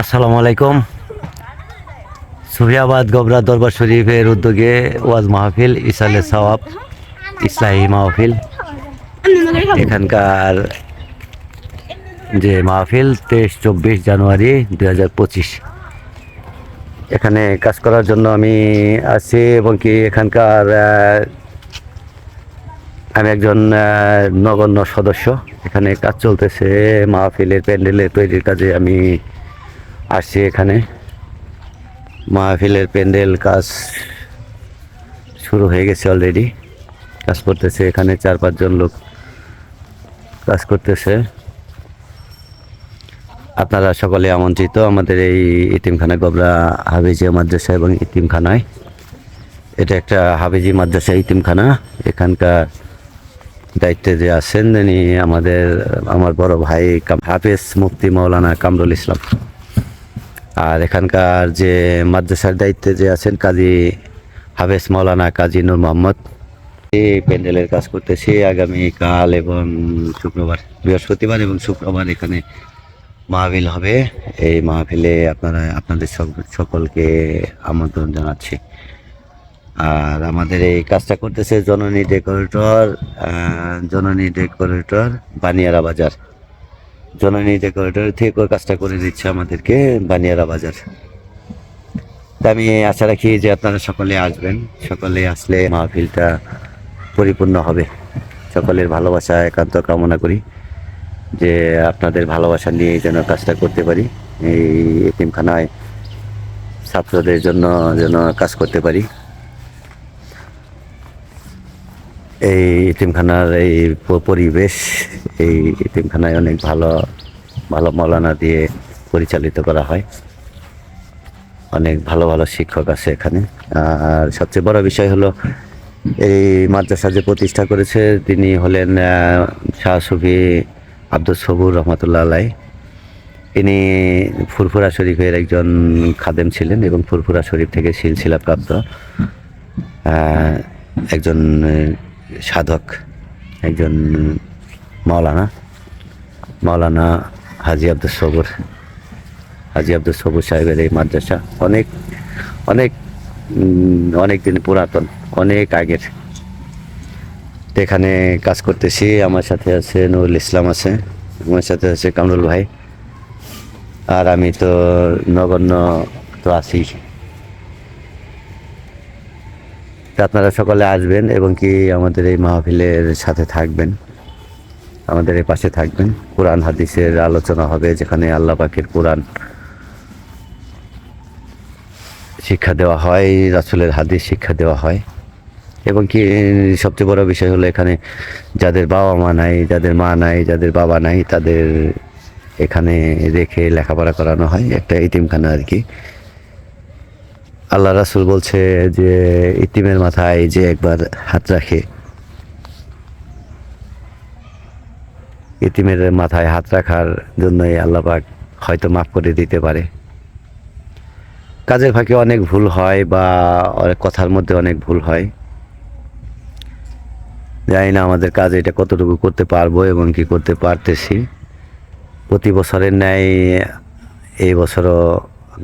আসসালামু আলাইকুম। সুফিয়াবাদ গবরা দরবার শরীফের উদ্যোগে ওয়াজ মাহফিল, ইসালে সওয়াব, ইসলাহী মাহফিল। এখানকার যে মাহফিল, তেইশ চব্বিশ জানুয়ারি দুই হাজার পঁচিশ। এখানে কাজ করার জন্য আমি আছি এবং কি এখানকার আমি একজন নগণ্য সদস্য। এখানে কাজ চলতেছে, মাহফিলের প্যান্ডেলের তৈরির কাজে আমি আসছি এখানে। মাহফিলের প্যান্ডেল কাজ শুরু হয়ে গেছে অলরেডি কাজ করতেছে এখানে চার পাঁচজন লোক কাজ করতেছে। আপনারা সকলে আমন্ত্রিত আমাদের এই ইতিমখানা গবরা হাবিজিয়া মাদ্রাসা এবং ইতিমখানায়। এটা একটা হাবিজি মাদ্রাসা ইতিমখানা। এখানকার দায়িত্বে যে আছেন, তিনি আমাদের, আমার বড় ভাই হাফেজ মুফতি মৌলানা কামরুল ইসলাম। আর এখানকার যে মাদ্রাসার দায়িত্বে যে আছেন কাজী হাফেজ মৌলানা কাজী নূর মোহাম্মদ এই প্যান্ডেলের কাজ করতেছি আগামী কাল এবং শুক্রবার, বৃহস্পতিবার এবং শুক্রবার এখানে মাহফিল হবে। এই মাহফিলে আপনারা, আপনাদের সকলকে আমন্ত্রণ জানাচ্ছি। আর আমাদের এই কাজটা করতেছে জননী ডেকোরেটর জননী ডেকোরেটর বানিয়ারা বাজার। জননী ডেকোরেটর থেকে কাজটা করে দিচ্ছে আমাদেরকে বানিয়ারা বাজার। তা আমি আশা রাখি যে আপনারা সকলে আসবেন, সকলে আসলে মাহফিলটা পরিপূর্ণ হবে। সকলের ভালোবাসা, একান্ত কামনা করি যে আপনাদের ভালোবাসা নিয়ে যেন কাজটা করতে পারি, এই এতিমখানায় ছাত্রদের জন্য যেন কাজ করতে পারি। এই ইতিমখানার এই পরিবেশ, এই ইতিমখানায় অনেক ভালো ভালো মৌলানা দিয়ে পরিচালিত করা হয়। অনেক ভালো ভালো শিক্ষক আছে এখানে। আর সবচেয়ে বড় বিষয় হলো, এই মাদ্রাসা যে প্রতিষ্ঠা করেছে, তিনি হলেন শাহ সুফি আব্দুল সবুর রহমতুল্লাহ আলাই ইনি ফুরফুরা শরীফের একজন খাদেম ছিলেন এবং ফুরফুরা শরীফ থেকে সিলসিলা প্রাপ্ত একজন সাধক, একজন মাওলানা মাওলানা হাজি আব্দুল সবুর, হাজি আব্দুল সবুর সাহেবের এই মাদ্রাসা অনেক অনেক অনেক দিন পুরাতন, অনেক আগের। এখানে কাজ করতেছি, আমার সাথে আছে নুরুল ইসলাম আছে, আমার সাথে আছে কামরুল ভাই। আর আমি তো নগণ্য তো আছি। আপনারা সকলে আসবেন এবং কি আমাদের এই মাহফিলের সাথে থাকবেন। আমাদের এই পাশে থাকবেন। কোরআন, হাদিসের আলোচনা হবে, যেখানে আল্লাহ পাকের কোরআন শিক্ষা দেওয়া হয়, রাসুলের হাদিস শিক্ষা দেওয়া হয়। এবং কি সবচেয়ে বড় বিষয় হলো এখানে যাদের বাবা মা নাই, যাদের মা নাই, যাদের বাবা নাই, তাদের এখানে রেখে লেখাপড়া করানো হয়। একটা ইতিমখানা আর কি। আল্লাহ রাসুল বলছে যে, ইতিমের মাথায় যে একবার হাত রাখে। ইতিমের মাথায় হাত রাখার জন্যই আল্লাহ পাক হয়তো মাফ করে দিতে পারে। কাজের ফাঁকে অনেক ভুল হয় বা অনেক কথার মধ্যে অনেক ভুল হয়। জানি না আমাদের কাজ এটা কতটুকু করতে পারব এবং কি করতে পারতেছি। প্রতি বছরের ন্যায় এই বছরও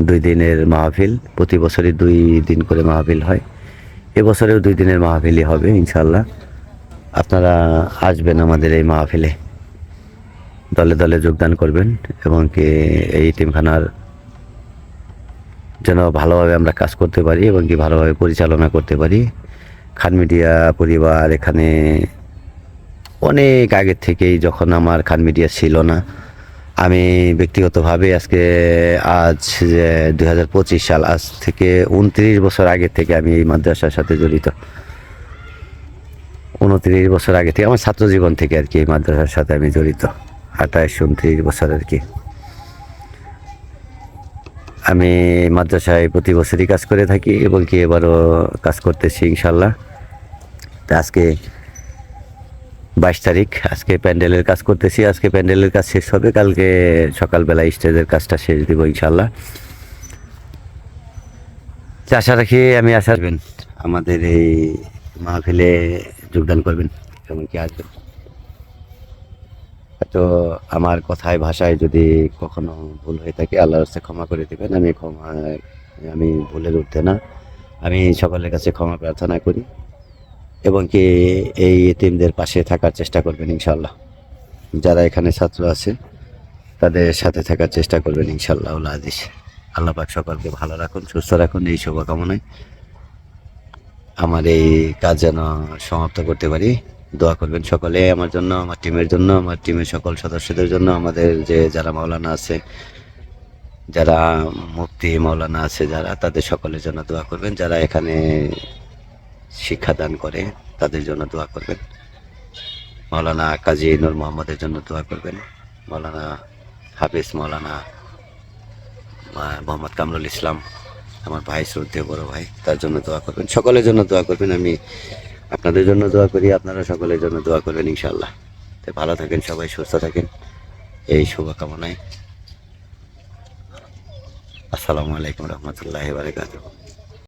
দুই দিনের মাহফিল, প্রতি বছরই দুই দিন করে মাহফিল হয়। এবছরেও দুই দিনের মাহফিলই হবে ইনশাল্লাহ আপনারা আসবেন আমাদের এই মাহফিলে। দলে দলে যোগদান করবেন এবং কি এই টিমখানার যেন ভালোভাবে আমরা কাজ করতে পারি এবং কি ভালোভাবে পরিচালনা করতে পারি। খান মিডিয়া পরিবার এখানে অনেক আগের থেকেই যখন আমার খান মিডিয়া ছিল না আমি ব্যক্তিগতভাবে আজকে, আজ যে দুই হাজার পঁচিশ সাল, আজ থেকে উনত্রিশ বছর আগে থেকে আমি এই মাদ্রাসার সাথে জড়িত। উনত্রিশ বছর আগে থেকে, আমার ছাত্র জীবন থেকে আর কি এই মাদ্রাসার সাথে আমি জড়িত। আঠাশ, উনত্রিশ বছর আর কি। আমি মাদ্রাসায় প্রতি বছরই কাজ করে থাকি এবং কি এবারও কাজ করতেছি ইনশাল্লাহ। তা আজকে বাইশ তারিখ। আজকে প্যান্ডেলের কাজ করতেছি। আজকে প্যান্ডেলের কাজ শেষ হবে। কালকে সকালবেলা স্টেজের কাজটা শেষ দিব ইনশাল্লাহ আশা রাখি আমি আশা রাখবেন আমাদের এই মাহফিলে যোগদান করবেন, এমনকি আসবেন তো আমার কথায়, ভাষায় যদি কখনো ভুল হয়ে থাকে, আল্লাহর কাছে ক্ষমা করে দেবেন। আমি ক্ষমা আমি ভুলের উঠতে না। আমি সকলের কাছে ক্ষমা প্রার্থনা করি। এবং কি এই এতিমদের পাশে থাকার চেষ্টা করবেন ইনশাল্লাহ যারা এখানে ছাত্র আছে তাদের সাথে থাকার চেষ্টা করবেন ইনশাল্লাহ আজিজ আল্লাহ পাক সকলকে ভালো রাখুন, সুস্থ রাখুন, এই শুভকামনায়। আমার এই কাজ যেন সমাপ্ত করতে পারি, দোয়া করবেন সকলে আমার জন্য, আমার টিমের জন্য, আমার টিমের সকল সদস্যদের জন্য, আমাদের যে যারা মাওলানা আছে, যারা মুক্তি মাওলানা আছে, যারা তাদের সকলের জন্য দোয়া করবেন। যারা এখানে শিক্ষাদান করে, তাদের জন্য দোয়া করবেন। মাওলানা কাজী নূর মোহাম্মদের জন্য দোয়া করবেন। মাওলানা হাফিজ মাওলানা মা- মোহাম্মদ কামরুল ইসলাম, আমার ভাই শ্রদ্ধেয় বড় ভাই, তার জন্য দোয়া করবেন। সকলের জন্য দোয়া করবেন, আমি আপনাদের জন্য দোয়া করি, আপনারা সকলের জন্য দোয়া করবেন ইনশাল্লাহ তো ভালো থাকেন সবাই, সুস্থ থাকেন। এই শুভকামনায়। আসসালামু আলাইকুম রহমতুল্লাহ বারকাতুহ।